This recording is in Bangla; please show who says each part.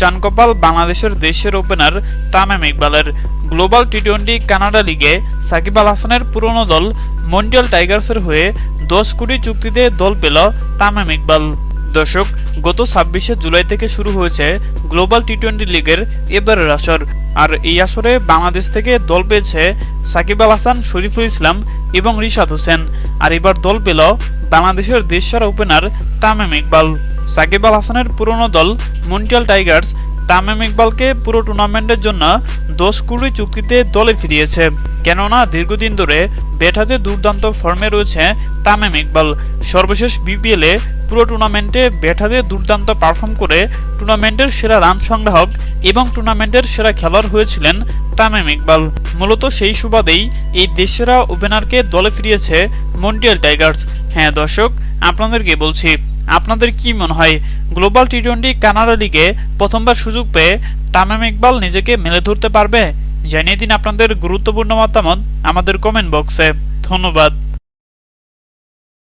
Speaker 1: চানকপাল বাংলাদেশের দেশের ওপেনার তামিম ইকবালের। গ্লোবাল টি টোয়েন্টি কানাডা লিগে সাকিব আল হাসানের পুরনো দল মন্ডিয়াল টাইগার্সের হয়ে দশ কোটি চুক্তিতে দল পেল তামিম ইকবাল। দর্শক, গত ছাব্বিশে জুলাই থেকে শুরু হয়েছে গ্লোবাল টি টোয়েন্টি লিগের এবারের আসর। আর এই আসরে বাংলাদেশ থেকে দল পেয়েছে সাকিব আল হাসান, শরীফুল ইসলাম এবং রিশাদ হোসেন। আর এবার দল পেল বাংলাদেশের দেশসারা ওপেনার তামিম ইকবাল। সাকিব আল হাসানের পুরনো দল মন্টিয়াল টাইগার্স তামিম ইকবালকে পুরো টুর্নামেন্টের জন্য দশ কুড়ি চুক্তিতে দলে ফিরিয়েছে। কেননা দীর্ঘদিন ধরে ব্যাট দুর্দান্ত ফর্মে রয়েছে তামিম ইকবাল। সর্বশেষ বিপিএলে পুরো টুর্নামেন্টে ব্যাট দুর্দান্ত পারফর্ম করে টুর্নামেন্টের সেরা রান সংগ্রাহক এবং টুর্নামেন্টের সেরা খেলোয়াড় হয়েছিলেন তামিম ইকবাল। মূলত সেই সুবাদেই এই দেশেরা ওপেনারকে দলে ফিরিয়েছে মন্টিয়াল টাইগার্স। হ্যাঁ দর্শক, আপনাদেরকে বলছি, আপনাদের কি মনে হয়, গ্লোবাল টি টোয়েন্টি কানাডা লিগে প্রথমবার সুযোগ পেয়ে তামিম ইকবাল নিজেকে মেলে ধরতে পারবে? জানিয়ে দিন আপনাদের গুরুত্বপূর্ণ মতামত আমাদের কমেন্ট বক্সে। ধন্যবাদ।